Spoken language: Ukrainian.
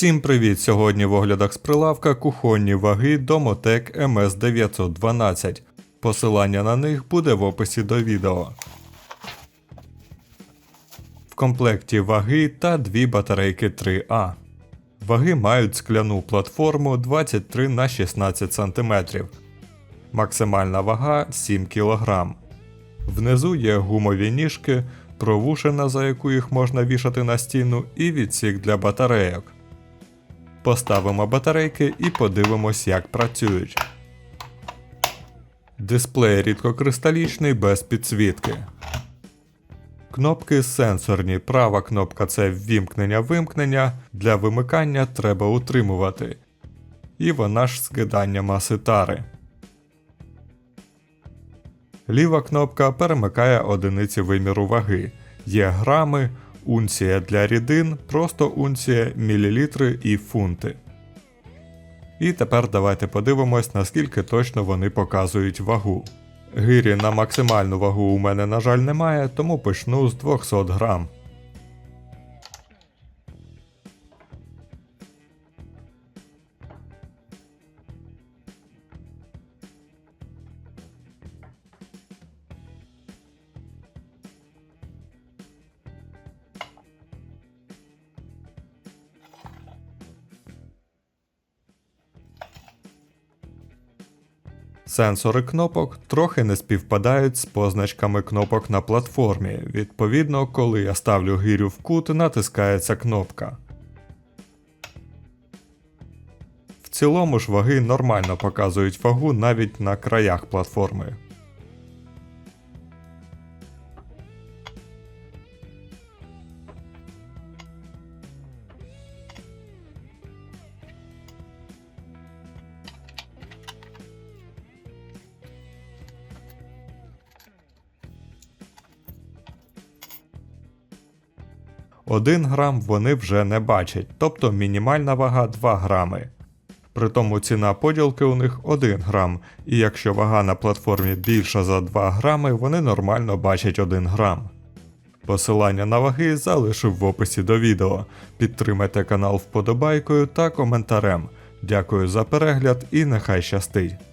Всім привіт! Сьогодні в оглядах з прилавка кухонні ваги Domotek MS912. Посилання на них буде в описі до відео. В комплекті ваги та дві батарейки 3А. Ваги мають скляну платформу 23 на 16 см. Максимальна вага 7 кг. Внизу є гумові ніжки, провушина, за яку їх можна вішати на стіну, і відсік для батарейок. Поставимо батарейки і подивимось, як працюють. Дисплей рідкокристалічний без підсвітки. Кнопки сенсорні. Права кнопка це ввімкнення-вимкнення. Для вимикання треба утримувати. І вона ж скидання маси тари. Ліва кнопка перемикає одиниці виміру ваги. Є грами, унція для рідин, просто унція, мілілітри і фунти. І тепер давайте подивимось, наскільки точно вони показують вагу. Гирі на максимальну вагу у мене, на жаль, немає, тому почну з 200 грам. Сенсори кнопок трохи не співпадають з позначками кнопок на платформі. Відповідно, коли я ставлю гирю в кут, натискається кнопка. В цілому ж ваги нормально показують вагу навіть на краях платформи. Один грам вони вже не бачать, тобто мінімальна вага 2 грами. Притому ціна поділки у них 1 грам, і якщо вага на платформі більша за 2 грами, вони нормально бачать 1 грам. Посилання на ваги залишив в описі до відео. Підтримайте канал вподобайкою та коментарем. Дякую за перегляд і нехай щастить!